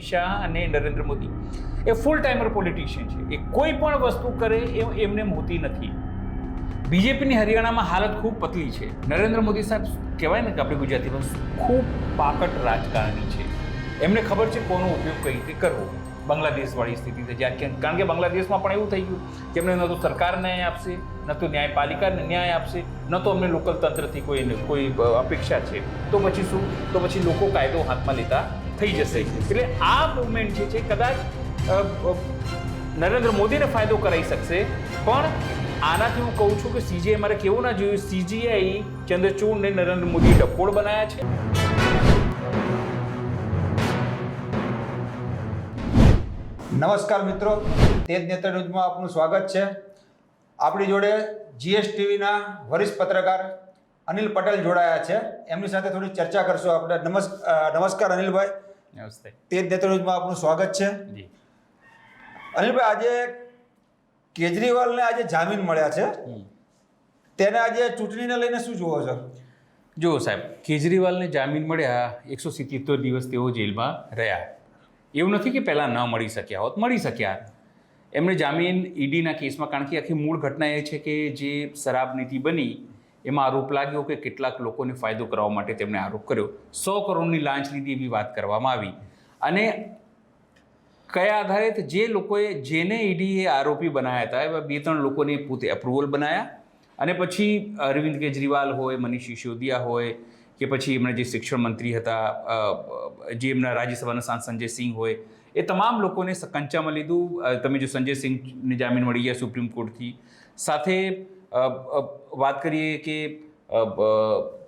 અમિત શાહ અને નરેન્દ્ર મોદી. એ full timer politician છે. એ કોઈ પણ વસ્તુ કરે એ એમને મોતી નથી. બીજેપીની હરિયાણામાં હાલત ખૂબ પતલી છે. નરેન્દ્ર મોદી સાહેબ કહેવાય ને કે આપણી ગુજરાતીમાં ખૂબ પાકટ રાજકારણી છે. એમને ખબર છે કોનો ઉપયોગ કઈ રીતે કરવો. બાંગ્લાદેશવાળી સ્થિતિ છે. જ્યાં કારણ કે બાંગ્લાદેશમાં પણ એવું થઈ ગયું કે એમને ન તો સરકાર ન્યાય આપશે, ન તો ન્યાયપાલિકાને ન્યાય આપશે, ન તો અમને લોકલ તંત્રથી કોઈ કોઈ અપેક્ષા છે. તો પછી શું? તો પછી લોકો કાયદો હાથમાં લેતા થઈ જશે. એટલે આ મુવમેન્ટ જે છે, કદાચ નરેન્દ્ર મોદીને ફાયદો કરાવી શકશે, પણ આનાથી હું કહું છું કે સીજીઆઈ મારે કેવું ના જોયું. સીજીઆઈ ચંદ્રચૂડને નરેન્દ્ર મોદી ડફોડ બનાયા છે. નમસ્કાર મિત્રો. તેજ નેત્ર ન્યૂઝમાં આપનું સ્વાગત છે. આપણી જોડે જીએસટીવીના વરિષ્ઠ પત્રકાર અનિલ પટેલ જોડાયા છે. એમની સાથે થોડી ચર્ચા કરશું આપણે. નમસ્કાર અનિલભાઈ. નમસ્તે. તેજ નેત્ર ન્યૂઝમાં આપનું સ્વાગત છે. જી. અનિલભાઈ આજે કેજરીવાલને આજે જામીન મળ્યા છે. તેને આજે ચૂંટણીને લઈને શું જુઓ છો? જુઓ સાહેબ કેજરીવાલને જામીન મળ્યા એકસો સિત્યોતેર દિવસ તેઓ જેલમાં રહ્યા. એવું નથી કે પહેલાં ન મળી શક્યા હોત, મળી શક્યા. એમણે જામીન ઈડીના કેસમાં, કારણ કે આખી મૂળ ઘટના એ છે કે જે શરાબ નીતિ બની, એમાં આરોપ લાગ્યો કે કેટલાક લોકોને ફાયદો કરવા માટે તેમણે આરોપ કર્યો. સો કરોડની લાંચ લીધી એવી વાત કરવામાં આવી. અને કયા આધારે જે લોકોએ જેને ઈડીએ આરોપી બનાવ્યા હતા, એવા બે ત્રણ લોકોને પોતે અપ્રુવલ બનાવ્યા અને પછી અરવિંદ કેજરીવાલ હોય, મનીષ સિસોદિયા હોય કે પછી એમના જે શિક્ષણ મંત્રી હતા જે એમના રાજ્યસભાના સાંસદ સંજય સિંહ હોય, એ તમામ લોકોને કંચામાં લીધું. તમે જો સંજય સિંહને જામીન મળી ગયા સુપ્રીમ કોર્ટથી. સાથે વાત કરીએ કે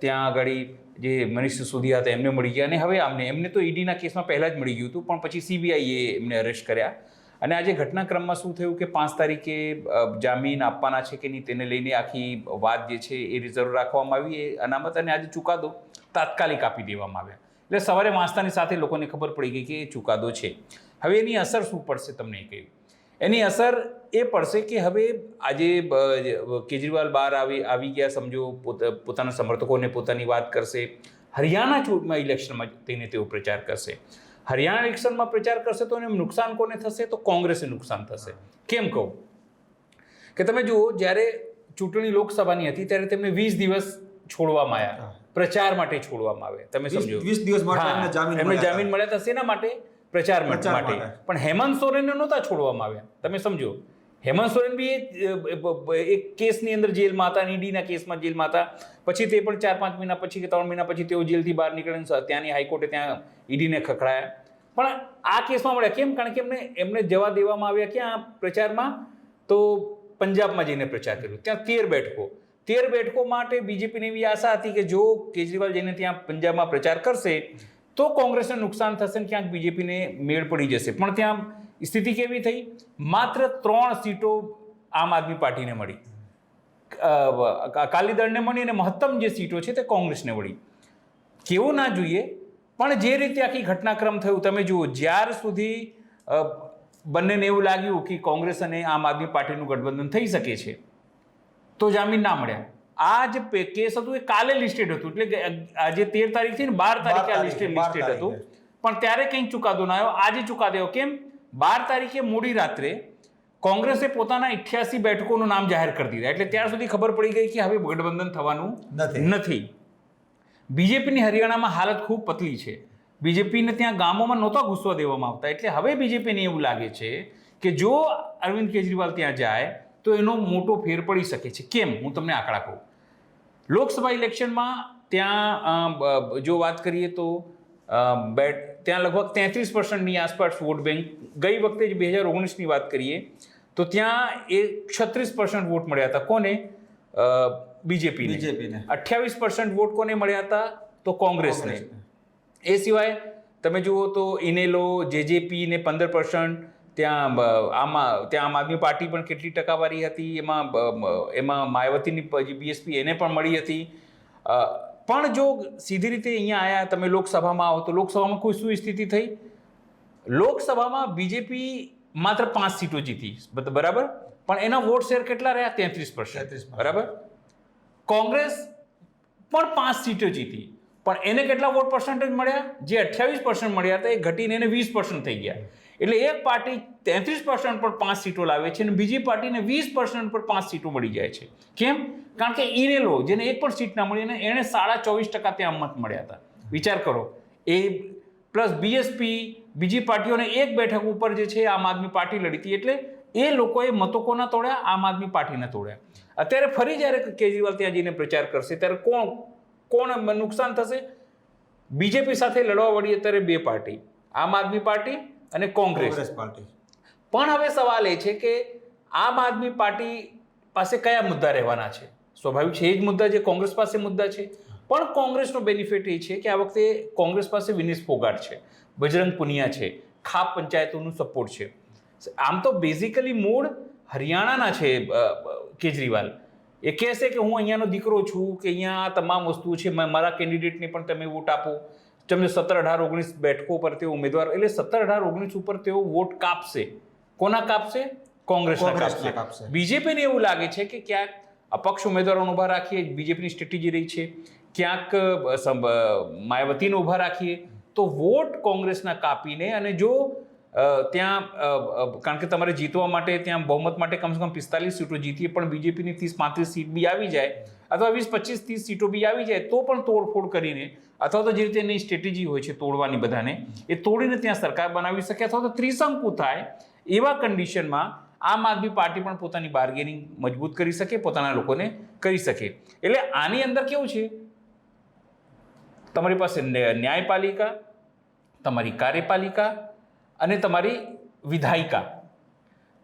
ત્યાં આગળ જે મનીષ સિસોદિયા હતા, એમને મળી ગયા. અને હવે આમને, એમને તો ઈડીના કેસમાં પહેલાં જ મળી ગયું હતું, પણ પછી સીબીઆઈએ એમને અરેસ્ટ કર્યા. અને આજે ઘટનાક્રમમાં શું થયું કે પાંચ તારીખે જામીન આપવાના છે કે નહીં તેને લઈને આખી વાત જે છે એ રિઝર્વ રાખવામાં આવી. એ અનામત અને આજે ચુકાદો તાત્કાલિક આપી દેવામાં આવ્યા. એટલે સવારે વાંચતાની સાથે લોકોને ખબર પડી ગઈ કે એ ચુકાદો છે. હવે એની અસર શું પડશે તમને એ કહ્યું. એની અસર એ પડશે કે હવે આજે કેજરીવાલ બહાર આવી આવી ગયા સમજો, પોત- પોતાના સમર્થકોને પોતાની વાત કરશે. હરિયાણા ચૂંટમાં ઇલેક્શનમાં તેને તેઓ પ્રચાર કરશે. હરિયાણા ઇલેક્શનમાં પ્રચાર કરશે તો એને નુકસાન કોને થશે? તો કોંગ્રેસને નુકસાન થશે. કેમ કહું? કે તમે જુઓ જ્યારે ચૂંટણી લોકસભાની હતી ત્યારે તેમને વીસ દિવસ છોડવામાં આવ્યા. પ્રચાર માટે છોડવામાં આવે તમે સમજો. વીસ દિવસ એમને જામીન મળ્યા હતા. શેના માટે? પ્રચાર. માટે. પણ હેમંત સોરેનને નહોતા છોડવામાં આવ્યા. તમે સમજો. હેમંત સોરેન બી એક, કેસની અંદર જેલમાં હતા ઈડીના કેસમાં જેલમાં હતા પછી તે પણ ચાર પાંચ મહિના પછી કે ત્રણ મહિના પછી તેઓ જેલથી બહાર નીકળીને સ- ત્યાંની હાઈકોર્ટે ત્યાં ઈડીને ખખડાયા. પણ આ કેસમાં મળ્યા કેમ? કારણ કે એમને એમને જવા દેવામાં આવ્યા ક્યાં? પ્રચારમાં તો પંજાબમાં જઈને પ્રચાર કર્યો. ત્યાં તેર બેઠકો. તેર બેઠકો માટે બીજેપીની એવી આશા હતી કે જો કેજરીવાલ જઈને ત્યાં પંજાબમાં પ્રચાર કરશે તો કોંગ્રેસને નુકસાન થશે ને ક્યાંક બીજેપીને મેળ પડી જશે. પણ ત્યાં સ્થિતિ કેવી થઈ? માત્ર ત્રણ સીટો આમ આદમી પાર્ટીને મળી. અકાલી દળને મળી અને મહત્તમ જે સીટો છે તે કોંગ્રેસને મળી. કેવું ના જોઈએ પણ જે રીતે આખી ઘટનાક્રમ થયું તમે જુઓ જ્યાર સુધી બંનેને એવું લાગ્યું કે કોંગ્રેસ અને આમ આદમી પાર્ટીનું ગઠબંધન થઈ શકે છે તો જામીન ના મળ્યા. આ જે કેસ હતું એ કાલે લિસ્ટેડ હતું એટલે આજે તેર તારીખથી ને બાર તારીખે આ લિસ્ટેડ લિસ્ટેડ હતું. પણ ત્યારે કંઈ ચુકાદો ના આવ્યો. આજે ચુકાદો કેમ? બાર તારીખે મોડી રાત્રે કોંગ્રેસે પોતાના ઇઠ્યાસી બેઠકોનું નામ જાહેર કરી દીધા. એટલે ત્યાર સુધી ખબર પડી ગઈ કે હવે ગઠબંધન થવાનું નથી. બીજેપીની હરિયાણામાં હાલત ખૂબ પતલી છે. બીજેપીને ત્યાં ગામોમાં નહોતા ઘૂસવા દેવામાં આવતા. એટલે હવે બીજેપીને એવું લાગે છે કે જો અરવિંદ કેજરીવાલ ત્યાં જાય તો એનો મોટો ફેર પડી શકે છે. કેમ? હું તમને આંકડા કહું. લોકસભા ઇલેક્શનમાં ત્યાં જો વાત કરીએ તો બેટ ત્યાં લગભગ તેત્રીસ પર્સન્ટની આસપાસ વોટ બેંક ગઈ વખતે જ બે હજાર ઓગણીસની વાત કરીએ તો ત્યાં એ છત્રીસ પર્સન્ટ વોટ મળ્યા હતા. કોને? બીજેપી બીજેપીને અઠ્યાવીસ પર્સન્ટ વોટ કોને મળ્યા હતા? તો કોંગ્રેસને. એ સિવાય તમે જુઓ તો ઇનેલો જેજેપી ને પંદર પર્સન્ટ ત્યાં આમાં ત્યાં આમ આદમી પાર્ટી પણ કેટલી ટકાવારી હતી એમાં એમાં માયાવતીની બીએસપી એને પણ મળી હતી. પણ જો સીધી રીતે અહીંયા આવ્યા તમે લોકસભામાં આવો તો લોકસભામાં કોઈ શું સ્થિતિ થઈ? લોકસભામાં બીજેપી માત્ર પાંચ સીટો જીતી. બરાબર? પણ એના વોટ શેર કેટલા રહ્યા? તેત્રીસ 33%. બરાબર? કોંગ્રેસ પણ પાંચ સીટો જીતી. પણ એને કેટલા વોટ પર્સન્ટેજ મળ્યા? જે અઠ્યાવીસ પર્સન્ટ મળ્યા હતા એ ઘટીને એને વીસ પર્સન્ટ થઈ ગયા. એટલે એક પાર્ટી તેત્રીસ પર્સન્ટ પર પાંચ સીટો લાવે છે અને બીજી પાર્ટીને વીસ પર્સન્ટ પર પાંચ સીટો મળી જાય છે. કેમ? કારણ કે ઇનેલો જેને એક પણ સીટ ના મળી અને એણે સાડા ચોવીસ ટકા ત્યાં મત મળ્યા હતા. વિચાર કરો. એ પ્લસ બીએસપી, બીજી પાર્ટીઓને એક બેઠક ઉપર જે છે આમ આદમી પાર્ટી લડી હતી એટલે એ લોકોએ મતો કોના તોડ્યા, આમ આદમી પાર્ટીને તોડ્યા. અત્યારે ફરી જ્યારે કેજરીવાલ ત્યાં જઈને પ્રચાર કરશે, ત્યારે કોણ કોણ નુકસાન થશે? બીજેપી સાથે લડવા વળી અત્યારે બે પાર્ટી. આમ આદમી પાર્ટી અને કોંગ્રેસ. પાર્ટી. પણ હવે સવાલ એ છે કે આમ આદમી પાર્ટી પાસે કયા મુદ્દા રહેવાના છે? સ્વાભાવિક છે એ જ મુદ્દા જે કોંગ્રેસ પાસે મુદ્દા છે. પણ કોંગ્રેસનો બેનિફિટ એ છે કે આ વખતે કોંગ્રેસ પાસે વિનેશ ફોગાટ છે બજરંગ પુનિયા છે ખાપ પંચાયતોનું સપોર્ટ છે. આમ તો બેઝિકલી મૂળ હરિયાણાના છે કેજરીવાલ. એ કહેશે કે હું અહીંયાનો દીકરો છું કે અહીંયા આ તમામ વસ્તુ છે મારા કેન્ડિડેટને પણ તમે વોટ આપો. તમને સત્તર અઢાર ઓગણીસ બેઠકો પર તેઓ ઉમેદવાર એટલે સત્તર અઢાર ઓગણીસ ઉપર તેઓ વોટ કાપશે. કોના કાપશે? કોંગ્રેસના કાપશે. બીજેપીને એવું લાગે છે કે ક્યાંક અપક્ષ ઉમેદવારોને ઊભા રાખીએ બીજેપીની સ્ટ્રેટેજી રહી છે. ક્યાંક માયાવતીને ઊભા રાખીએ. તો વોટ કોંગ્રેસના કાપીને અને જો ત્યાં કારણ કે તમારે જીતવા માટે ત્યાં બહુમત માટે કમસે કમ પિસ્તાલીસ સીટો જીતીએ પણ બીજેપીની ત્રીસ પાંત્રીસ સીટ બી આવી જાય અથવા વીસ પચીસ ત્રીસ સીટો બી આવી જાય તો પણ તોડફોડ કરીને અથવા તો જે રીતે એની સ્ટ્રેટેજી હોય છે તોડવાની બધાને, એ તોડીને ત્યાં સરકાર બનાવી શકે અથવા તો ત્રિશંકુ થાય એવા કન્ડિશનમાં આમ આદમી પાર્ટી પણ પોતાની બાર્ગેનિંગ મજબૂત કરી શકે, પોતાના લોકોને કરી શકે. એટલે આની અંદર કેવું છે? તમારી પાસે ન્યાયપાલિકા, તમારી કાર્યપાલિકા અને તમારી વિધાયિકા.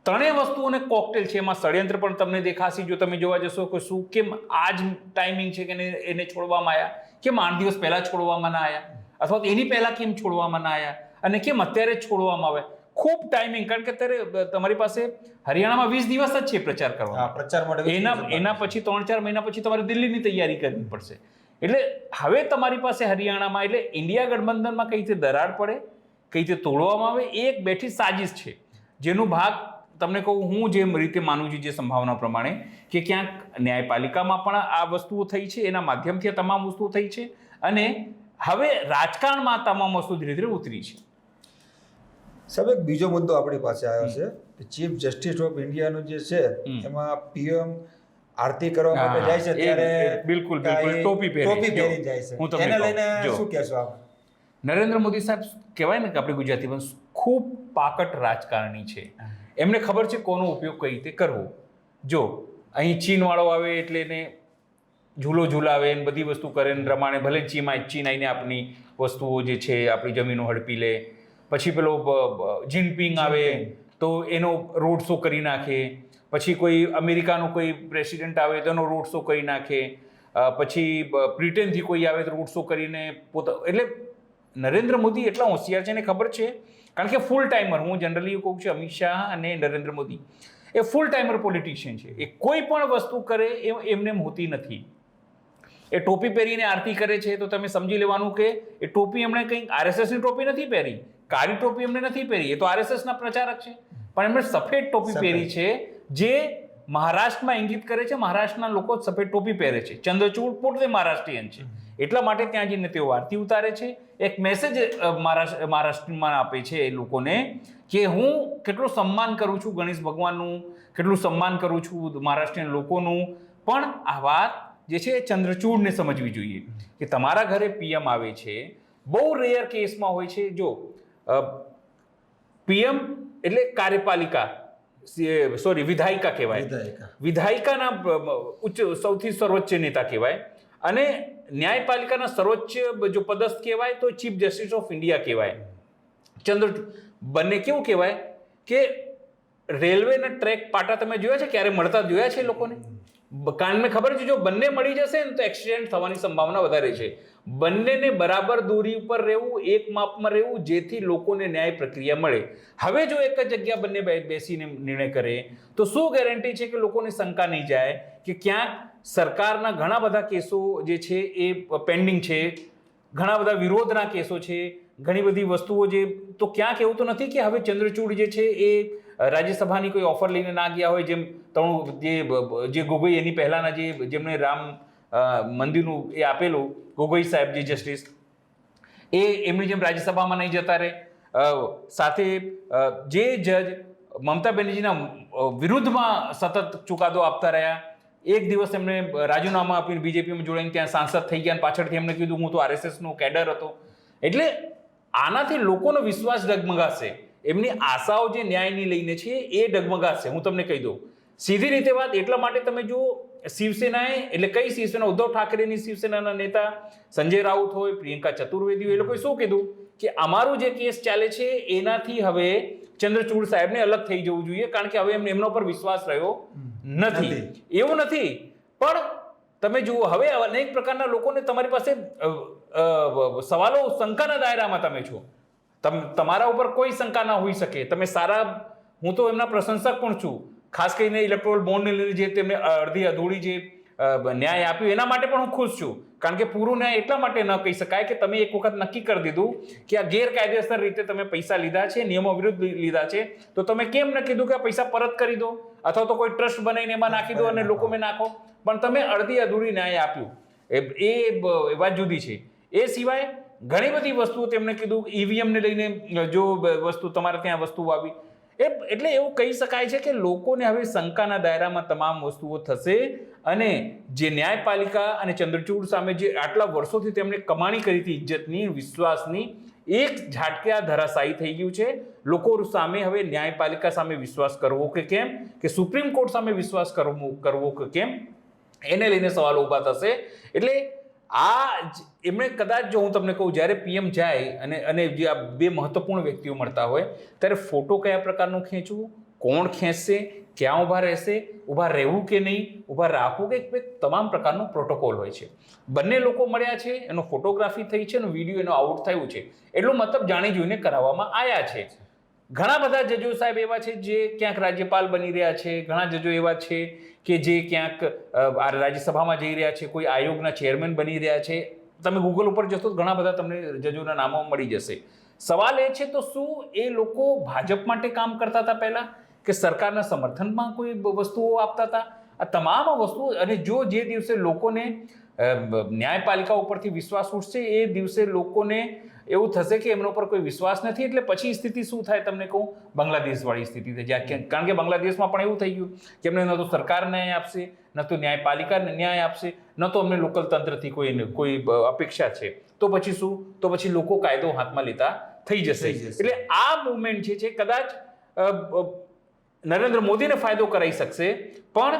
ત્રણેય વસ્તુઓને કોકટેલ છે એમાં ષડયંત્ર પણ તમને દેખાશે. જો તમે જોવા જશો કે શું કેમ આ જ ટાઈમિંગ છે કે એને છોડવામાં આવ્યા કેમ આઠ દિવસ પહેલાં છોડવામાં ના આવ્યા અથવા તો એની પહેલાં કેમ છોડવામાં ના આવ્યા અને કેમ અત્યારે છોડવામાં આવે? ખૂબ ટાઈમિંગ કારણ કે અત્યારે તમારી પાસે હરિયાણામાં વીસ દિવસ જ છે પ્રચાર કરવા પ્રચાર માટે એના એના પછી ત્રણ ચાર મહિના પછી તમારે દિલ્હીની તૈયારી કરવી પડશે. એટલે હવે તમારી પાસે હરિયાણામાં એટલે ઇન્ડિયા ગઠબંધનમાં કઈ રીતે દરાર પડે કઈ રીતે તોડવામાં આવે એ એક બેઠી સાજિશ છે. જેનો ભાગ તમને કહું હું જે રીતે માનું છું જે સંભાવના પ્રમાણે કે ક્યાંક ન્યાયપાલિકામાં પણ આ વસ્તુઓ થઈ છે એના માધ્યમથી આ તમામ વસ્તુઓ થઈ છે અને હવે રાજકારણમાં તમામ વસ્તુ ધીરે ધીરે ઉતરી છે. સાહેબ એક બીજો મુદ્દો આપણી પાસે આવ્યો છે ચીફ જસ્ટિસ ઓફ ઇન્ડિયાનું જે છે એમાં પીએમ આરતી કરવા માટે જાય છે ત્યારે બિલકુલ, બિલકુલ. ટોપી પહેરી. જાય હું તમને લઈને શું કહેશો આપ? નરેન્દ્ર મોદી સાહેબ કહેવાય ને કે આપણે ગુજરાતીમાં ખૂબ પાકટ રાજકારણી છે. એમને ખબર છે કોનો ઉપયોગ કઈ રીતે કરવો? જો, અહીં ચીનવાળો આવે એટલે એને ઝૂલો ઝૂલાવે ને બધી વસ્તુ કરે ને રમાણે ભલે ચીમાં ચીન આવીને આપણી વસ્તુઓ જે છે, આપણી જમીનો હડપી લે. પછી પેલો જિનપિંગ આવે, તો એનો રોડ શો કરી નાખે. પછી કોઈ અમેરિકાનો કોઈ પ્રેસિડેન્ટ આવે, તો એનો રોડ શો કરી નાખે. પછી બ્રિટનથી કોઈ આવે, તો રોડ શો કરીને પોતા, એટલે નરેન્દ્ર મોદી એટલા હોશિયાર છે એને ખબર છે? કારણ કે ફૂલ ટાઈમર હું જનરલી કહું છું અમિત શાહ અને નરેન્દ્ર મોદી એ ફૂલ ટાઈમર પોલિટિશિયન છે. એ કોઈ પણ વસ્તુ કરે એ એમને એમ હોતી નથી. એ ટોપી પહેરીને આરતી કરે છે તો તમે સમજી લેવાનું કે એ ટોપી એમણે કંઈક આરએસએસની ટોપી નથી પહેરી કાળી ટોપી એમણે નથી પહેરી એ તો આરએસએસના પ્રચારક છે. પણ એમણે સફેદ ટોપી પહેરી છે જે મહારાષ્ટ્રમાં ઇંગિત કરે છે મહારાષ્ટ્રના લોકો સફેદ ટોપી પહેરે છે. ચંદ્રચૂડ પોતે મહારાષ્ટ્રીયન છે. એટલા માટે ત્યાં જઈને તેઓ આરતી ઉતારે છે. એક મેસેજ મહારાષ્ટ્ર મહારાષ્ટ્રમાં આપે છે એ લોકોને કે હું કેટલું સન્માન કરું છું ગણેશ ભગવાનનું કેટલું સન્માન કરું છું મહારાષ્ટ્રીયન લોકોનું. પણ આ વાત જે છે એ ચંદ્રચૂડને સમજવી જોઈએ કે તમારા ઘરે પીએમ આવે છે. બહુ રેયર કેસમાં હોય છે. જો પીએમ એટલે કાર્યપાલિકા સોરી વિધાયિકા કહેવાય. વિધાયિકા. વિધાયિકાના ઉચ્ચ સૌથી સર્વોચ્ચ નેતા કહેવાય. અને ન્યાયપાલિકાના સર્વોચ્ચ જો પદસ્થ કહેવાય તો ચીફ જસ્ટિસ ઓફ ઇન્ડિયા કહેવાય. ચંદ્ર, બંને કેવું કહેવાય? કે રેલવેના ટ્રેક પાટા તમે જોયા છે? ક્યારે મળતા જોયા છે લોકોને? મેં ખબર છે? જો બંને મળી જશે ને તો એક્સિડન્ટ થવાની સંભાવના વધારે છે. બંનેને બરાબર દૂરી ઉપર રહેવું, એક માપમાં રહેવું, જેથી લોકોને ન્યાય પ્રક્રિયા મળે. હવે જો એક જ જગ્યા બંને બેસીને નિર્ણય કરે, તો શું ગેરંટી છે કે લોકોને શંકા નહીં જાય કે ક્યાંક સરકારના ઘણા બધા કેસો જે છે એ પેન્ડિંગ છે, ઘણા બધા વિરોધના કેસો છે, ઘણી બધી વસ્તુઓ જે, તો ક્યાંક એવું તો નથી કે હવે ચંદ્રચૂડ જે છે એ રાજ્યસભાની કોઈ ઓફર લઈને ના ગયા હોય, જેમ ત્રણ જે જે ગોગોઈ એની પહેલાના જે જેમણે રામ મંદિરનું એ આપેલું, ગોગોઈ સાહેબ જે જસ્ટિસ એ એમની જેમ રાજ્યસભામાં નહીં જતા રહે. સાથે જે જજ મમતા બેનર્જીના વિરુદ્ધમાં સતત ચુકાદો આપતા રહ્યા. એક દિવસ એમને રાજીનામા આપીને બીજેપીમાં જોડાઈને ત્યાં સાંસદ થઈ ગયા પાછળથી એમને કીધું, હું તો આરએસએસનો કેડર હતો. એટલે આનાથી લોકોનો વિશ્વાસ ડગમગાશે. એમની આશાઓ જે ન્યાયની લઈને છે, એ ડગમગાશે. હું તમને કહી દઉં. સીધી રીતે વાત એટલા માટે તમે જુઓ શિવસેનાએ એટલે કઈ શિવસેના? ઉદ્ધવ ઠાકરેની શિવસેનાના નેતા સંજય રાઉત હોય પ્રિયંકા ચતુર્વેદી હોય એ લોકોએ શું કીધું? કે અમારું જે કેસ ચાલે છે એનાથી હવે ચંદ્રચૂડ સાહેબને અલગ થઈ જવું જોઈએ કારણ કે હવે એમને એમના પર વિશ્વાસ રહ્યો નથી. એવું નથી. પણ તમે જુઓ હવે અનેક પ્રકારના લોકોને તમારી પાસે સવાલો શંકાના દાયરામાં તમે છો. તમ તમારા ઉપર કોઈ શંકા ના હોઈ શકે. તમે સારા હું તો એમના પ્રશંસક પણ છું. ખાસ કરીને ઇલેક્ટ્રોલ બોન્ડને જે તેમને અડધી અધૂરી જે ન્યાય આપ્યું, એના માટે પણ હું ખુશ છું. કારણ કે પૂરું ન્યાય એટલા માટે ન કહી શકાય કે તમે એક વખત નક્કી કરી દીધું કે આ ગેરકાયદેસર રીતે તમે પૈસા લીધા છે, નિયમો વિરુદ્ધ લીધા છે, તો તમે કેમ ન કીધું કે આ પૈસા પરત કરી દો? અથવા તો કોઈ ટ્રસ્ટ બનાવીને એમાં નાખી દો અને લોકોમાં નાખો? પણ તમે અડધી અધૂરી ન્યાય આપ્યું. એ વાત જુદી છે. એ સિવાય ઘણી બધી વસ્તુઓ તેમણે કીધું ઈવીએમને લઈને જો વસ્તુ તમારે ત્યાં વસ્તુઓ આવી એ એટલે એવું કહી શકાય છે કે લોકોને હવે શંકાના દાયરામાં તમામ વસ્તુઓ થશે અને જે ન્યાયપાલિકા અને ચંદ્રચૂડ સામે જે આટલા વર્ષોથી તેમણે કમાણી કરી હતી ઇજ્જતની, વિશ્વાસની, એક ઝાટકે આ ધરાશાયી થઈ ગયું છે. લોકો સામે હવે ન્યાયપાલિકા સામે વિશ્વાસ કરવો કે કેમ? કે સુપ્રીમ કોર્ટ સામે વિશ્વાસ કરવો કરવો કે કેમ? એને લઈને સવાલો ઊભા થશે. એટલે આ એમણે કદાચ જો હું તમને કહું, જ્યારે પીએમ જાય અને અને જે આ બે મહત્વપૂર્ણ વ્યક્તિઓ મળતા હોય, ત્યારે ફોટો કયા પ્રકારનું ખેંચવું? કોણ ખેંચશે? ક્યાં ઊભા રહેશે? ઊભા રહેવું કે નહીં? ઊભા રાખવું કે એક તમામ પ્રકારનો પ્રોટોકોલ હોય છે. બંને લોકો મળ્યા છે, એનો ફોટોગ્રાફી થઈ છે અને વીડિયો એનો આઉટ થયું છે. એટલો મતલબ જાણી જોઈને કરાવવામાં આવ્યા છે. ઘણા બધા જજો સાહેબ એવા છે જે ક્યાંક રાજ્યપાલ બની રહ્યા છે, ઘણા જજો એવા છે કે જે ક્યાંક રાજ્યસભામાં જઈ રહ્યા છે, કોઈ આયોગના ચેરમેન બની રહ્યા છે. તમે ગૂગલ ઉપર જશો તો ઘણા બધા તમને જજોના નામો મળી જશે. સવાલ એ છે તો શું એ લોકો ભાજપ માટે કામ કરતા હતા પહેલાં? કે સરકારના સમર્થનમાં કોઈ વસ્તુઓ આપતા હતા? આ તમામ વસ્તુઓ, અને જો જે દિવસે લોકોને ન્યાયપાલિકા ઉપરથી વિશ્વાસ ઉઠશે, એ દિવસે લોકોને એવું થશે કે એમના ઉપર કોઈ વિશ્વાસ નથી એટલે પછી સ્થિતિ શું થાય તમને કહું? બાંગ્લાદેશવાળી સ્થિતિ થઈ જાય. કારણ કે બાંગ્લાદેશમાં પણ એવું થઈ ગયું કે એમને ન તો સરકાર ન્યાય આપશે ન તો ન્યાયપાલિકાને ન્યાય આપશે ન તો અમને લોકલ તંત્રથી કોઈ કોઈ અપેક્ષા છે. તો પછી શું? તો પછી લોકો કાયદો હાથમાં લેતા થઈ જશે. એટલે આ મુવમેન્ટ જે છે કદાચ નરેન્દ્ર મોદીને ફાયદો કરાવી શકશે પણ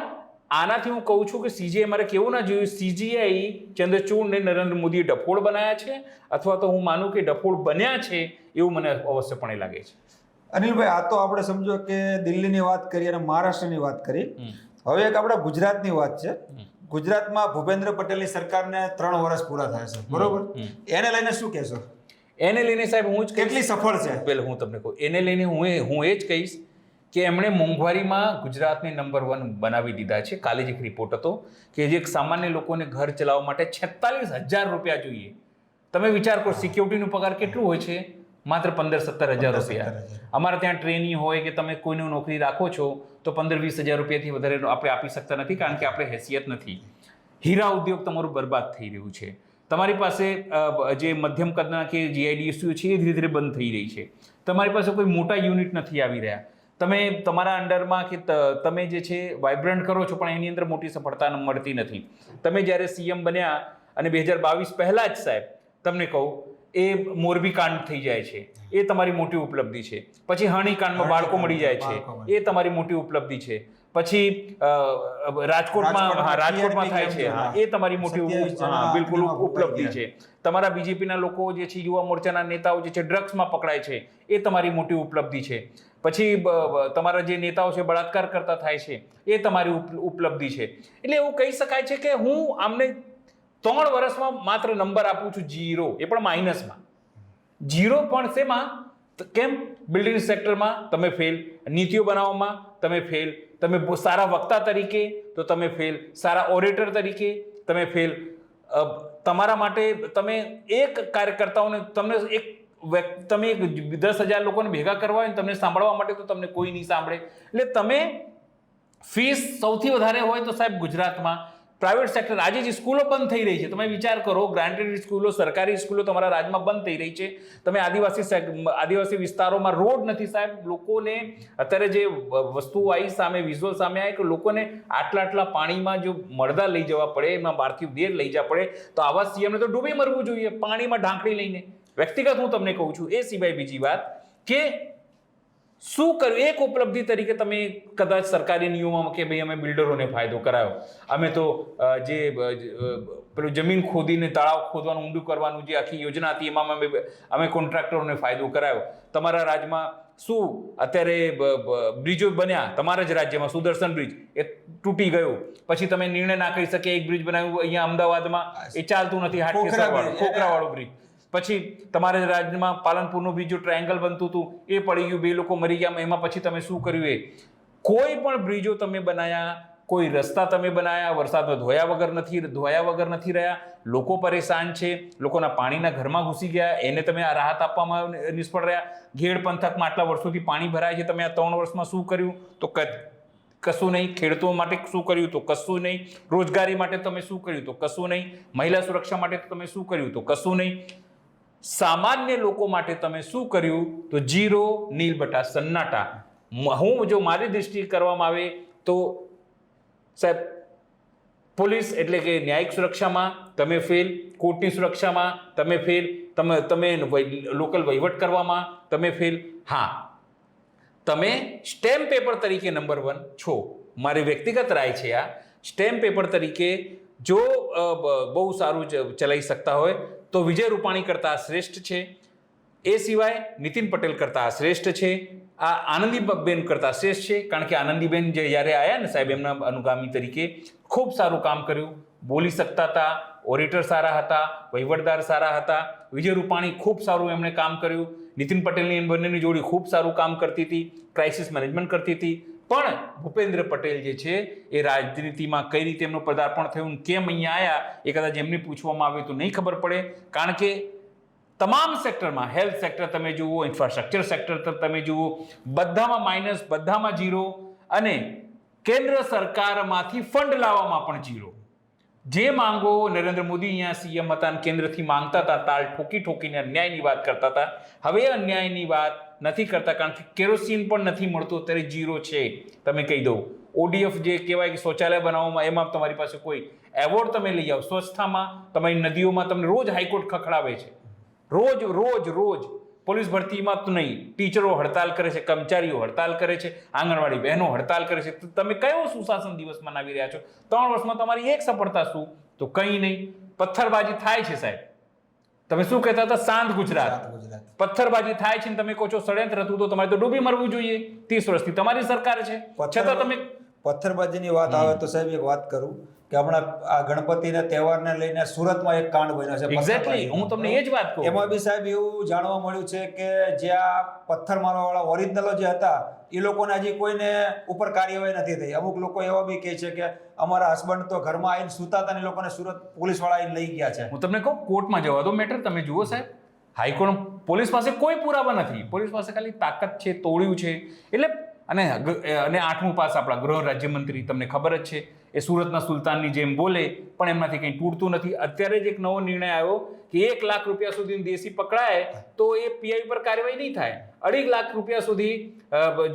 આનાથી હું કહું છું કે સીજીએ મારે કેવું ના જોયું? સીજીઆઈ ચંદ્રચૂડને નરેન્દ્ર મોદીએ ડફોડ બનાવ્યા છે અથવા તો હું માનું કે ડફોડ બન્યા છે એવું મને અવશ્યપણે લાગે છે. અનિલભાઈ આ તો આપણે સમજો કે દિલ્હીની વાત કરી અને મહારાષ્ટ્રની વાત કરી. હવે એક આપણે ગુજરાતની વાત છે. ગુજરાતમાં ભૂપેન્દ્ર પટેલની સરકારને ત્રણ વર્ષ પૂરા થાય છે. બરોબર? એને લઈને શું કહેશો? એને લઈને સાહેબ હું જ કેટલી સફળ છે? પેલા હું તમને કહું એને લઈને હું હું એ જ કહીશ કે એમણે મોંઘવારીમાં ગુજરાતને નંબર વન બનાવી દીધા છે. કાલે જ એક રિપોર્ટ હતો કે જે સામાન્ય લોકોને ઘર ચલાવવા માટે છેતાલીસ હજાર રૂપિયા જોઈએ. તમે વિચાર કરો સિક્યોરિટીનો પગાર કેટલું હોય છે? માત્ર પંદર સત્તર હજાર રૂપિયા. 17,000. અમારે ત્યાં ટ્રેનિંગ હોય કે તમે કોઈનું નોકરી રાખો છો તો પંદર વીસ હજાર રૂપિયાથી વધારે આપણે આપી શકતા નથી કારણ કે આપણે હેસિયત નથી. હીરા ઉદ્યોગ તમારું બરબાદ થઈ રહ્યું છે. તમારી પાસે જે મધ્યમ કદના કે જીઆઈડીએસયુ છે એ ધીરે ધીરે બંધ થઈ રહી છે. તમારી પાસે કોઈ મોટા યુનિટ નથી આવી રહ્યા. તમે તમારા અંડરમાં કે તમે જે છે વાઇબ્રન્ટ કરો છો પણ એની અંદર મોટી સફળતા મળતી નથી. તમે જ્યારે સીએમ બન્યા અને બે હજાર બાવીસ પહેલાં જ સાહેબ તમને કહું એ મોરબી કાંડ થઈ જાય છે. એ તમારી મોટી ઉપલબ્ધિ છે. પછી હણીકાંડમાં બાળકો મળી જાય છે. એ તમારી મોટી ઉપલબ્ધિ છે. પછી રાજકોટમાં હા રાજકોટમાં થાય છે એ તમારી મોટી ઉપ- 27 જણા હા, બિલકુલ ઉપલબ્ધિ છે. તમારા બીજેપીના લોકો જે છે યુવા મોરચાના નેતાઓ જે છે ડ્રગ્સમાં પકડાય છે એ તમારી મોટી ઉપલબ્ધિ છે. પછી તમારા જે નેતાઓ છે બળાત્કાર કરતા થાય છે એ તમારી ઉપ- ઉપલબ્ધિ છે. એટલે એવું કહી શકાય છે કે હું આમને ત્રણ વર્ષમાં માત્ર નંબર આપું છું જીરો એ પણ માઇનસમાં. જીરો પણ શેમાં? કેમ? બિલ્ડિંગ સેક્ટરમાં તમે ફેલ. નીતિઓ બનાવવામાં તમે ફેલ. તમે સારા વક્તા તરીકે, તો તમે ફેલ સારા ઓરેટર તરીકે, તમે ફેલ તમારા માટે તમે એક કાર્યકર્તાઓને તમને એક તમે એક દસ હજાર લોકોને ભેગા કરવા હોય તમને સાંભળવા માટે તો તમને કોઈ નહીં સાંભળે. એટલે તમે ફીસ સૌથી વધારે હોય તો સાહેબ ગુજરાતમાં પ્રાઇવેટ સેક્ટર આજે જે સ્કૂલો બંધ થઈ રહી છે, તમે વિચાર કરો ગ્રાન્ટેડ સ્કૂલો, સરકારી સ્કૂલો તમારા રાજ્યમાં બંધ થઈ રહી છે. તમે આદિવાસી આદિવાસી વિસ્તારોમાં રોડ નથી સાહેબ. લોકોને અત્યારે જે વસ્તુ આવી સામે વિઝ્યુઅલ સામે આવી કે લોકોને આટલા આટલા પાણીમાં જો મળદા લઈ જવા પડે, એમાં બહારથી બેર લઈ જવા પડે, તો આવા સીએમને તો ડૂબી મરવું જોઈએ, પાણીમાં ઢાંકણી લઈને. વ્યક્તિગત હું તમને કહું છું, એ સિવાય બીજી વાત કે શું કર્યું? એક ઉપલબ્ધિ તરીકે તમે કદાચ સરકારી નિયમોમાં કે ભાઈ અમે બિલ્ડરોને ફાયદો કરાયો. અમે તો જે પેલું જમીન ખોદીને તળાવ ખોદવાનું ઊંડું કરવાનું જે આખી યોજના હતી એમાં અમે અમે કોન્ટ્રાક્ટરોને ફાયદો કરાયો. તમારા રાજ્યમાં શું અત્યારે બ્રિજો બન્યા? તમારા જ રાજ્યમાં સુદર્શન બ્રિજ એ તૂટી ગયો. પછી તમે નિર્ણય ના કરી શકે એક બ્રિજ બનાવ્યું અહીંયા અમદાવાદમાં એ ચાલતું નથી. ખોખરાવાળું બ્રિજ. પછી તમારા રાજ્યમાં પાલનપુરનું બ્રિજ ટ્રાયંગલ બનતું હતું, એ પડી ગયું, બે લોકો મરી ગયા, એમાં પછી તમે શું કર્યું એ? કોઈ પણ બ્રિજો તમે બનાયા, કોઈ રસ્તા તમે બનાયા, વરસાદમાં ધોયા વગર નથી, ધોયા વગર નથી રહ્યા, લોકો પરેશાન છે, લોકોના પાણીના ઘરમાં ઘૂસી ગયા, એને તમે આ રાહત આપવામાં નિષ્ફળ રહ્યા ઘેડ પંથકમાં આટલા વર્ષોથી પાણી ભરાય છે, તમે આ ત્રણ વર્ષમાં શું કર્યું? તો કશું નહીં, ખેડૂતો માટે શું કર્યું? તો કશું નહીં, રોજગારી માટે તમે શું કર્યું? તો કશું નહીં, મહિલા સુરક્ષા માટે તમે શું કર્યું? તો કશું નહીં. સામાન્ય લોકો માટે તમે શું કર્યું? તો જીરો નીલબટા સન્નાટા. હું જો મારી દ્રષ્ટિએ કરવામાં આવે તો સાહેબ, પોલીસ એટલે કે ન્યાયિક સુરક્ષામાં તમે ફેલ, કોર્ટની સુરક્ષામાં તમે ફેલ, તમે તમે લોકલ વહીવટ કરવામાં તમે ફેલ. હા, તમે સ્ટેમ્પ પેપર તરીકે નંબર વન છો. મારી વ્યક્તિગત રાય છે આ. સ્ટેમ્પ પેપર તરીકે જો બહુ સારું ચલાવી શકતા હોય તો વિજય રૂપાણી કરતાં શ્રેષ્ઠ છે. એ સિવાય નીતિન પટેલ કરતાં શ્રેષ્ઠ છે. આ આનંદીબેન કરતાં શ્રેષ્ઠ છે. કારણ કે આનંદીબેન જે જ્યારે આવ્યા ને સાહેબ, એમના અનુગામી તરીકે ખૂબ સારું કામ કર્યું. બોલી શકતા હતા, ઓરેટર સારા હતા, વહીવટદાર સારા હતા. વિજય રૂપાણી ખૂબ સારું એમણે કામ કર્યું. નીતિન પટેલની એમ બંનેની જોડી ખૂબ સારું કામ કરતી હતી. ક્રાઇસિસ મેનેજમેન્ટ કરતી હતી. પણ ભૂપેન્દ્ર પટેલ જે છે, એ રાજનીતિમાં કઈ રીતે એમનું પદાર્પણ થયું કેમ અહીંયા આવ્યા એ કદાચ એમને પૂછવામાં આવે તો નહીં ખબર પડે. કારણ કે તમામ સેક્ટરમાં, હેલ્થ સેક્ટર તમે જુઓ, ઇન્ફ્રાસ્ટ્રક્ચર સેક્ટર તમે જુઓ, બધામાં માઇનસ, બધામાં જીરો અને કેન્દ્ર સરકારમાંથી ફંડ લાવવામાં પણ જીરો જે માંગો નરેન્દ્ર મોદી અહીંયા સીએમ હતા કેન્દ્રથી માંગતા હતા, તાલ ઠોકી ઠોકીને અન્યાયની વાત કરતા હતા. હવે અન્યાયની વાત નથી કરતા, કારણ કે કેરોસીન પણ નથી મળતું. અત્યારે જીરો છે, તમે કહી દઉં. ઓડીએફ જે કહેવાય કે શૌચાલય બનાવવામાં, એમાં તમારી પાસે કોઈ એવોર્ડ તમે લઈ આવો. સ્વચ્છતામાં તમારી નદીઓમાં તમને રોજ હાઈકોર્ટ ખખડાવે છે. રોજ રોજ રોજ. પોલીસ ભરતીમાં તો નહીં. ટીચરો હડતાલ કરે છે, કર્મચારીઓ હડતાલ કરે છે, આંગણવાડી બહેનો હડતાલ કરે છે. તો તમે કયો સુશાસન દિવસ મનાવી રહ્યા છો? ત્રણ વર્ષમાં તમારી એક સફળતા શું? તો કંઈ નહીં. પથ્થરબાજી થાય છે સાહેબ. તમે શું કહેતા હતા? શાંત ગુજરાત. પથ્થરબાજી થાય છે ને તમે કહો છો ષડયંત્ર હતું તો તમારે તો ડૂબી મરવું જોઈએ. ત્રીસ વર્ષથી તમારી સરકાર છે. છતાં તમે પથ્થરબાજીની વાત આવે તો સાહેબ એક વાત કરું. કે હમણાં આ ગણપતિના તહેવારને લઈને સુરતમાં એક કાંડ બન્યો છે એક્ઝેક્ટલી હું તમને એ જ વાત કહું. એમાં બી સાહેબ એવું જાણવા મળ્યું છે કે જે આ પથ્થર મારવાવાળા ઓરિજિનલો જે હતા એ લોકોને હજી કોઈને ઉપર કાર્યવાહી નથી થઈ. અમુક લોકો એવા બી કહે છે કે અમારા હસબન્ડ તો ઘરમાં આવીને સુતા હતા ને એ લોકોને સુરત પોલીસવાળા આવીને લઈ ગયા છે. હું તમને કહું કોર્ટમાં જવા દો મેટર તમે જુઓ સાહેબ. હાઈકોર્ટ પોલીસ પાસે કોઈ પુરાવા નથી. પોલીસ પાસે ખાલી તાકાત છે તોડ્યું છે. એટલે અને અને આઠમું પાસ આપણા ગૃહ રાજ્યમંત્રી, તમને ખબર જ છે. એ સુરતના સુલતાનની જેમ બોલે, પણ એમાંથી કંઈ તૂટતું નથી. અત્યારે જ એક નવો નિર્ણય આવ્યો કે એક લાખ રૂપિયા સુધી દેશી પકડાય, તો એ પીઆઈ પર કાર્યવાહી નહીં થાય. અઢી લાખ રૂપિયા સુધી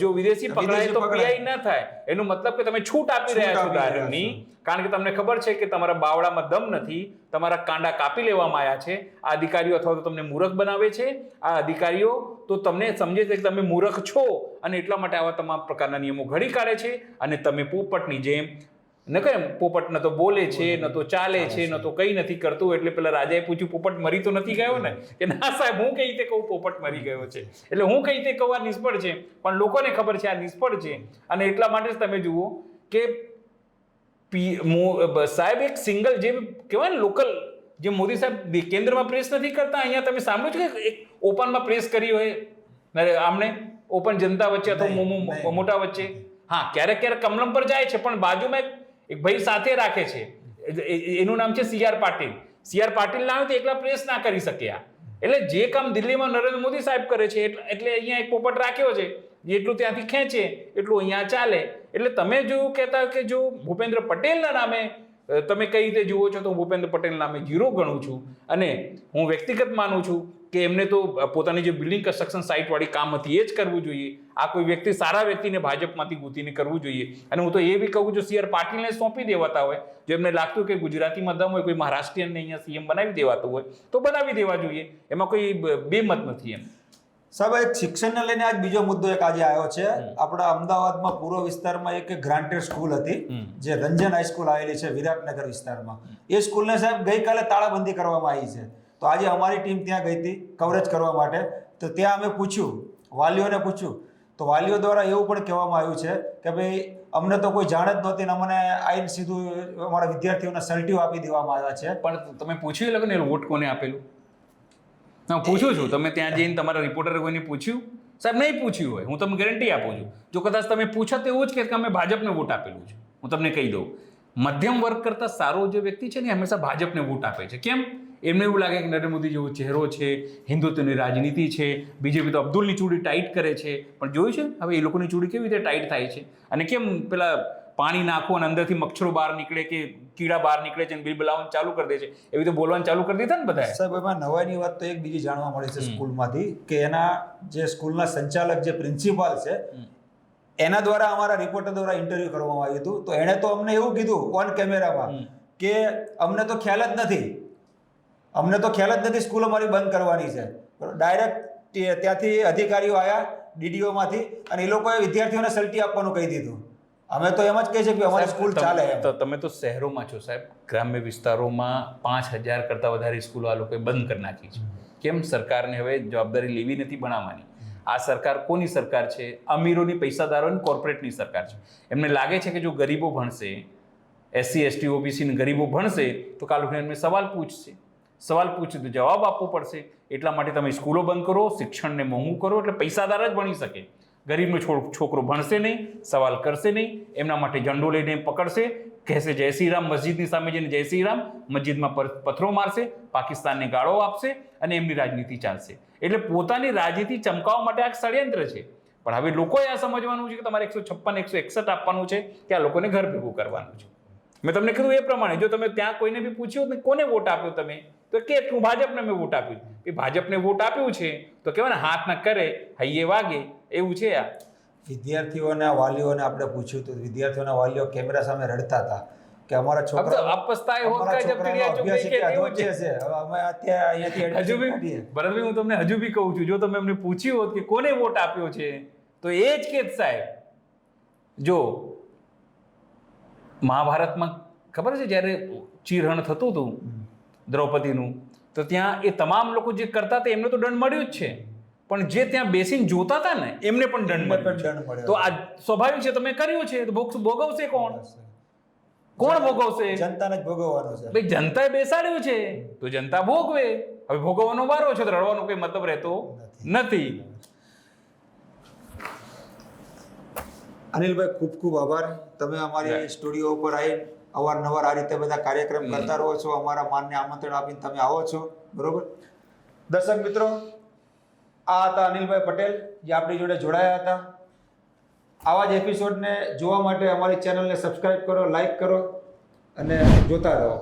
જો વિદેશી પકડાય તો પીઆઈ ન થાય. એનો મતલબ કે તમે છૂટ આપી રહ્યા છો દારૂની કારણ કે તમને ખબર છે કે તમારા બાવડામાં દમ નથી તમારા કાંડા કાપી લેવામાં આવ્યા છે. આ અધિકારીઓ અથવા તો તમને મૂરખ બનાવે છે. આ અધિકારીઓ તો તમને સમજે છે કે તમે મૂરખ છો અને એટલા માટે આવા તમામ પ્રકારના નિયમો ઘડી કાઢે છે અને તમે પોપટની જેમ ન કેમ પોપટ ન તો બોલે છે ન તો ચાલે છે ન તો કંઈ નથી કરતું. એટલે પેલા રાજાએ પૂછ્યું પોપટ મરી તો નથી ગયો ને? કે ના સાહેબ હું કઈ રીતે કહું પોપટ મરી ગયો છે? એટલે હું કઈ રીતે કહું આ નિષ્ફળ છે. પણ લોકોને ખબર છે આ નિષ્ફળ છે. અને એટલા માટે જ તમે જુઓ કે પી મો- બ- સાહેબ એક સિંગલ જે કહેવાય ને લોકલ જે મોદી સાહેબ કેન્દ્રમાં પ્રેસ નથી કરતા અહીંયા તમે સાંભળ્યું છે કે એક ઓપનમાં પ્રેસ કરી હોય? આમને? ઓપન જનતા વચ્ચે અથવા મોટા વચ્ચે? હા ક્યારેક ક્યારેક કમલમ પર જાય છે પણ બાજુમાં એક એક ભાઈ સાથે રાખે છે. એનું નામ છે C R Patil. C R Patil ના એકલા પ્રેસ ના કરી શક્યા. એટલે જે કામ દિલ્હીમાં નરેન્દ્ર મોદી સાહેબ કરે છે, એટલે અહીંયા એક પોપટ રાખ્યો છે જેટલું ત્યાંથી ખેંચે, એટલું અહીંયા ચાલે. એટલે તમે જોયું કહેતા કે જો ભૂપેન્દ્ર પટેલના નામે તમે કઈ રીતે જુઓ છો તો હું ભૂપેન્દ્ર પટેલ નામે ઝીરો ગણું છું. અને હું વ્યક્તિગત માનું છું કે એમને તો પોતાની જે બિલ્ડિંગ કન્સ્ટ્રક્શન સાઇટવાળી કામ હતી એ જ કરવું જોઈએ. આ કોઈ વ્યક્તિ સારા વ્યક્તિને ભાજપમાંથી ગૂંથીને કરવું જોઈએ. અને હું તો એ બી કહું જો સી આર પાટીલને સોંપી દેવાતા હોય. જો એમને લાગતું કે ગુજરાતી દમ હોય કોઈ મહારાષ્ટ્રીયનને અહીંયા સીએમ બનાવી દેવાતું હોય તો બનાવી દેવા જોઈએ. એમાં કોઈ બે મત નથી એમ. સાહેબ શિક્ષણને લઈને આજ બીજો મુદ્દો એક આજે આવ્યો છે. આપણા અમદાવાદમાં પૂર્વ વિસ્તારમાં એક ગ્રાન્ટેડ સ્કૂલ હતી જે રંજન હાઈસ્કૂલ આવેલી છે વિરાટનગર વિસ્તારમાં. એ સ્કૂલને સાહેબ ગઈકાલે તાળાબંધી કરવામાં આવી છે. તો આજે અમારી ટીમ ત્યાં ગઈ હતી કવરેજ કરવા માટે. તો ત્યાં અમે પૂછ્યું, વાલીઓને પૂછ્યું. તો વાલીઓ દ્વારા એવું પણ કહેવામાં આવ્યું છે કે ભાઈ, અમને તો કોઈ જાણ જ નહોતી ને અમને આઈને સીધું અમારા વિદ્યાર્થીઓને સલ્ટીઓ આપી દેવામાં આવ્યા છે. પણ તમે પૂછ્યું એ લોકોને વોટ કોને આપેલું? ના હું પૂછું છું. તમે ત્યાં જઈને તમારા રિપોર્ટરે કોઈને પૂછ્યું? સાહેબ, નહીં પૂછ્યું હોય. હું તમને ગેરંટી આપું છું. જો કદાચ તમે પૂછો તો એવું જ કે અમે ભાજપને વોટ આપેલું છે. હું તમને કહી દઉં. મધ્યમ વર્ગ કરતાં સારો જે વ્યક્તિ છે ને હંમેશા ભાજપને વોટ આપે છે. કેમ? એમને એવું લાગે કે નરેન્દ્ર મોદી જેવો ચહેરો છે હિન્દુત્વની રાજનીતિ છે બીજેપી તો અબ્દુલની ચૂડી ટાઈટ કરે છે. પણ જોયું છે? હવે એ લોકોની ચૂડી કેવી રીતે ટાઈટ થાય છે? અને કેમ પેલા પાણી નાખો અને અંદરથી મચ્છરો બહાર નીકળે કે કીડા બહાર નીકળે છે બિલ બલાવવાનું ચાલુ કરી દે છે? એવી રીતે બોલવાનું ચાલુ કરી દીધા ને બધા સાહેબ એમાં નવાની વાત તો એક બીજી જાણવા મળે છે સ્કૂલમાંથી કે એના જે સ્કૂલના સંચાલક જે પ્રિન્સિપાલ છે એના દ્વારા અમારા રિપોર્ટર દ્વારા ઇન્ટરવ્યુ કરવામાં આવ્યું હતું. તો એણે તો અમને એવું કીધું ઓન કેમેરામાં કે અમને તો ખ્યાલ જ નથી. અમને તો ખ્યાલ જ નથી સ્કૂલ અમારી બંધ કરવાની છે. ડાયરેક્ટ ત્યાંથી અધિકારીઓ આવ્યા ડીડીઓમાંથી અને એ લોકોએ વિદ્યાર્થીઓને સલ્ટી આપવાનું કહી દીધું. અમે તો એમ જ કહીએ છીએ કે અમારી સ્કૂલ ચાલે તો તમે તો શહેરોમાં છો સાહેબ. ગ્રામ્ય વિસ્તારોમાં પાંચ હજાર કરતાં વધારે સ્કૂલો આ લોકોએ બંધ કરી નાખી છે. કેમ સરકારને હવે જવાબદારી લેવી નથી ભણાવવાની? આ સરકાર કોની સરકાર છે? અમીરોની પૈસાદારોની કોર્પોરેટની સરકાર છે. એમને લાગે છે કે જો ગરીબો ભણશે એસસી એસટી ઓબીસીની ગરીબો ભણશે તો કાલ ઉઠીને એમને સવાલ પૂછશે. સવાલ પૂછે તો જવાબ આપવો પડશે. એટલા માટે તમે સ્કૂલો બંધ કરો, શિક્ષણને મોંઘું કરો, એટલે પૈસાદાર જ ભણી શકે. ગરીબનો છોકરો ભણશે નહીં, સવાલ કરશે નહીં, એમના માટે ઝંડો લઈને પકડશે, કહેશે જય શ્રી રામ, મસ્જિદની સામે જઈને જય શ્રી રામ, મસ્જિદમાં પથ્થરો મારશે, પાકિસ્તાનને ગાળો આપશે અને એમની રાજનીતિ ચાલશે. એટલે પોતાની રાજનીતિ ચમકાવવા માટે આ ષડયંત્ર છે. પણ હવે લોકોએ આ સમજવાનું છે કે તમારે એકસો છપ્પન, એકસો એકસઠ આપવાનું છે કે આ લોકોને ઘર ભેગું કરવાનું છે. મેં તમને કીધું એ પ્રમાણે, જો તમે ત્યાં કોઈને બી પૂછ્યું કોને વોટ આપ્યો તમે? તો કે હું ભાજપને મેં વોટ આપ્યું એ ભાજપને વોટ આપ્યું છે તો કહેવાય ને હાથ ન કરે હૈયે વાગે એવું છે આ. વિદ્યાર્થીઓના વાલીઓને આપણે પૂછ્યું હતું. વિદ્યાર્થીઓના વાલીઓ કેમેરા સામે રડતા હતા કે અમારા છોકરા હું તમને હજુ બી કહું છું જો તમે એમને પૂછ્યું હોત કે કોને વોટ આપ્યો છે તો એ જ કેત સાહેબ જો મહાભારતમાં ખબર છે જ્યારે ચિરણ થતું હતું દ્રૌપદીનું તો ત્યાં એ તમામ લોકો જે કરતા હતા એમને તો દંડ મળ્યો જ છે. પણ જે ત્યાં બેસીને જોતા હતા ને એમને પણ દંડ મળ્યો. તો આ સ્વાભાવિક છે તમે કર્યું છે તો ભોગ- ભોગવશે કોણ? કોણ ભોગવશે? જનતાને જ ભોગવવાનું છે. ભાઈ જનતાએ બેસાડ્યું છે. તો જનતા ભોગવે. હવે ભોગવવાનો વારો છે તો રડવાનો કોઈ મતલબ રહેતો નથી. અનિલભાઈ ખૂબ ખૂબ આભાર. તમે અમારી સ્ટુડિયો ઉપર આવી અવારનવાર આ રીતે બધા કાર્યક્રમ કરતા રહો છો અમારા માનને આમંત્રણ આપીને તમે આવો છો બરોબર? દર્શક મિત્રો આ હતા અનિલભાઈ પટેલ જે આપણી જોડે જોડાયા હતા. આવા જ એપિસોડને જોવા માટે અમારી ચેનલને સબસ્ક્રાઈબ કરો લાઈક કરો અને જોતા રહો.